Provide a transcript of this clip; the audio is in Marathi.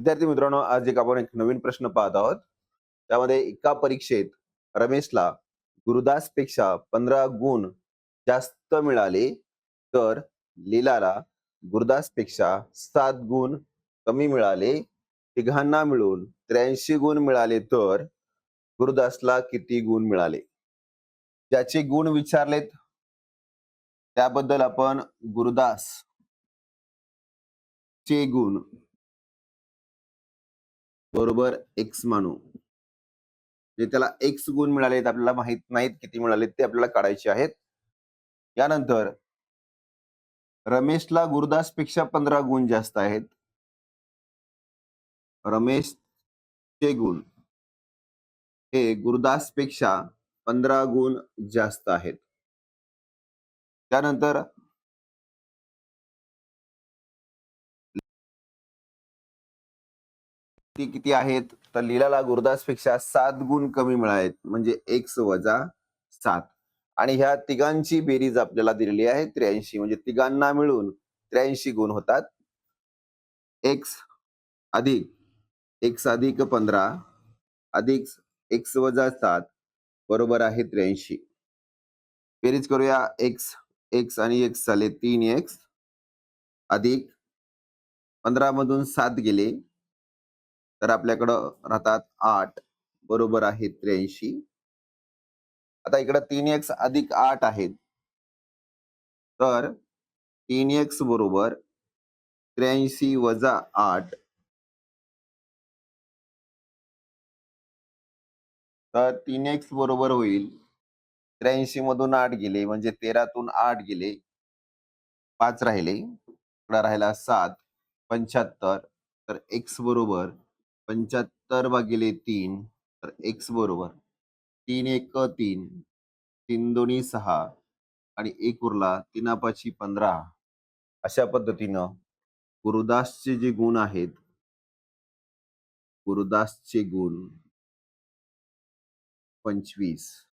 विद्यार्थी मित्रांनो आज एक आपण एक नवीन प्रश्न पाहत आहोत. त्यामध्ये एका परीक्षेत रमेशला गुरुदासपेक्षा पंधरा गुण जास्त मिळाले तर लीलाला गुरुदासपेक्षा सात गुण कमी मिळाले तिघांना मिळून त्र्याऐंशी गुण मिळाले तर गुरुदासला किती गुण मिळाले? ज्याचे गुण विचारलेत त्याबद्दल आपण गुरुदास चे गुण बरोबर एक्स मानू. जे त्याला एक्स गुण मिळालेत आपल्याला माहीत नाहीत किती मिळालेत ते आपल्याला काढायचे आहेत. यानंतर रमेशला गुरुदासपेक्षा पंधरा गुण जास्त आहेत. रमेश चे गुण. हे गुरुदासपेक्षा पंधरा गुण जास्त आहेत. त्यानंतर ती किती आहेत? तर लीलाला गुरुदासपेक्षा सात गुण कमी मिळालेत म्हणजे एक वजा सात. आणि ह्या तिघांची बेरीज आपल्याला दिलेली आहे त्र्याऐंशी. म्हणजे तिघांना मिळून त्र्याऐंशी गुण होतात. एक्स अधिक एक्स अधिक पंधरा अधिक एक्स वजा सात बरोबर आहे त्र्याऐंशी. बेरीज करूया. एक्स एक्स आणि एक्स झाले तीन एक्स. अधिक पंधरा मधून सात गेले. तर आपल्याकडं राहतात आठ. बरोबर आहे त्र्याऐंशी. आता इकडं तीन एक्स अधिक आठ आहेत. तर तीन एक्स बरोबर त्र्याऐंशी वजा आठ. तर तीन एक्स बरोबर होईल. त्र्याऐंशी मधून आठ गेले म्हणजे तेरातून आठ गेले. पाच राहिले. इकडं राहिला सात. पंच्याहत्तर. तर एक्स बरोबर पंच्याहत्तर भागिले तीन तर एक्स बरोबर. तीन एक तीन. तीन दोन्ही सहा. आणि एक उरला तीनापाची पंधरा. अशा पद्धतीनं गुरुदासचे जे गुण आहेत गुरुदासचे गुण पंचवीस.